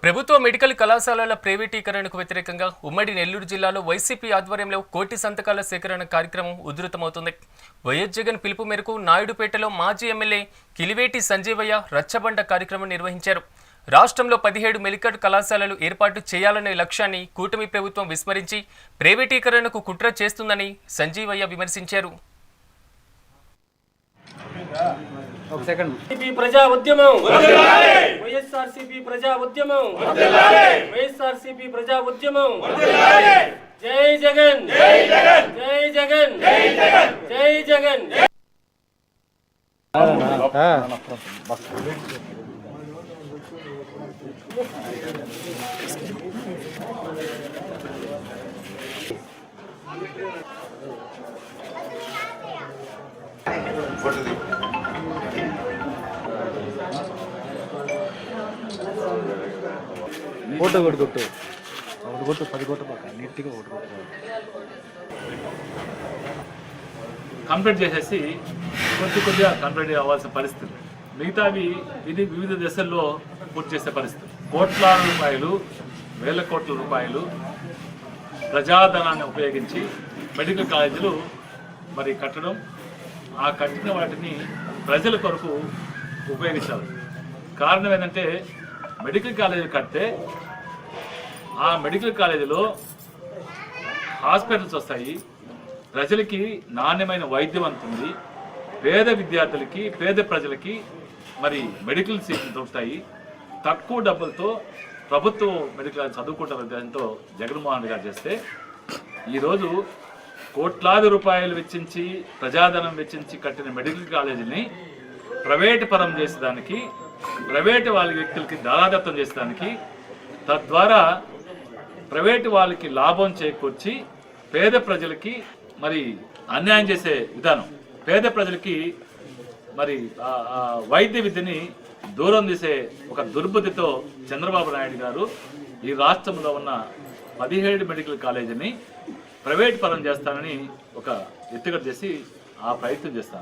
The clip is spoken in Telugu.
ప్రభుత్వ మెడికల్ కళాశాలల ప్రైవేటీకరణకు వ్యతిరేకంగా ఉమ్మడి నెల్లూరు జిల్లాలో వైసీపీ ఆధ్వర్యంలో కోటి సంతకాల సేకరణ కార్యక్రమం ఉధృతమవుతుంది. వైఎస్ జగన్ పిలుపు మేరకు నాయుడుపేటలో మాజీ ఎమ్మెల్యే కిలివేటి సంజీవయ్య రచ్చబండ కార్యక్రమం నిర్వహించారు. రాష్ట్రంలో పదిహేడు మెడికల్ కళాశాలలు ఏర్పాటు చేయాలనే లక్ష్యాన్ని కూటమి ప్రభుత్వం విస్మరించి ప్రైవేటీకరణకు కుట్ర చేస్తుందని సంజీవయ్య విమర్శించారు. ఒక సెకండ్ సిపి ప్రజా ఉద్యమం వైఎస్ఆర్ సిపి ప్రజా ఉద్యమం వైఎస్ఆర్ సిపి ప్రజా ఉద్యమం జై జగన్ జై జగన్ జై జగన్ జై జగన్ photo ఒకటి కొట్టు. ఒకటి కొట్టు పది కొట్టు పక్క. నీట్గా ఒకటి కొట్టు. కంప్లీట్ చేసేసి కొద్ది కొద్దిగా కంప్లీట్ అవ్వాల్సిన పరిస్థితి. మిగతావి ఇది వివిధ దశల్లో పూర్తి చేసే పరిస్థితి. కోట్లాది రూపాయలు వేల కోట్ల రూపాయలు ప్రజాధనాన్ని ఉపయోగించి మెడికల్ కాలేజీలు మరి కట్టడం ఆ కట్టిన వాటిని ప్రజల కొరకు ఉపయోగించాలి. కారణం ఏంటంటే మెడికల్ కాలేజీ కడితే ఆ మెడికల్ కాలేజీలో హాస్పిటల్స్ వస్తాయి. ప్రజలకి నాణ్యమైన వైద్యం అందుతుంది పేద విద్యార్థులకి పేద ప్రజలకి మరి మెడికల్ సీట్లు దొరుకుతాయి. తక్కువ డబ్బులతో ప్రభుత్వ మెడికల్ చదువుకుంటారు దాంతో జగన్మోహన్ రెడ్డి గారు చేస్తే ఈరోజు కోట్లాది రూపాయలు వెచ్చించి ప్రజాధనం వెచ్చించి కట్టిన మెడికల్ కాలేజీని ప్రైవేటు పరం చేసేదానికి ప్రైవేటు వాళ్ళ వ్యక్తులకి దారాదత్తం చేసడానికి తద్వారా ప్రైవేటు వాళ్ళకి లాభం చేకూర్చి పేద ప్రజలకి మరి అన్యాయం చేసే విధానం పేద ప్రజలకి మరి వైద్య విద్యని దూరం తీసే ఒక దుర్బుద్ధితో చంద్రబాబు నాయుడు గారు ఈ రాష్ట్రంలో ఉన్న పదిహేడు మెడికల్ కాలేజీని ప్రైవేట్ పరం చేస్తానని ఒక ఎత్తుగడ చేసి ఆ ప్రయత్నం చేస్తాను.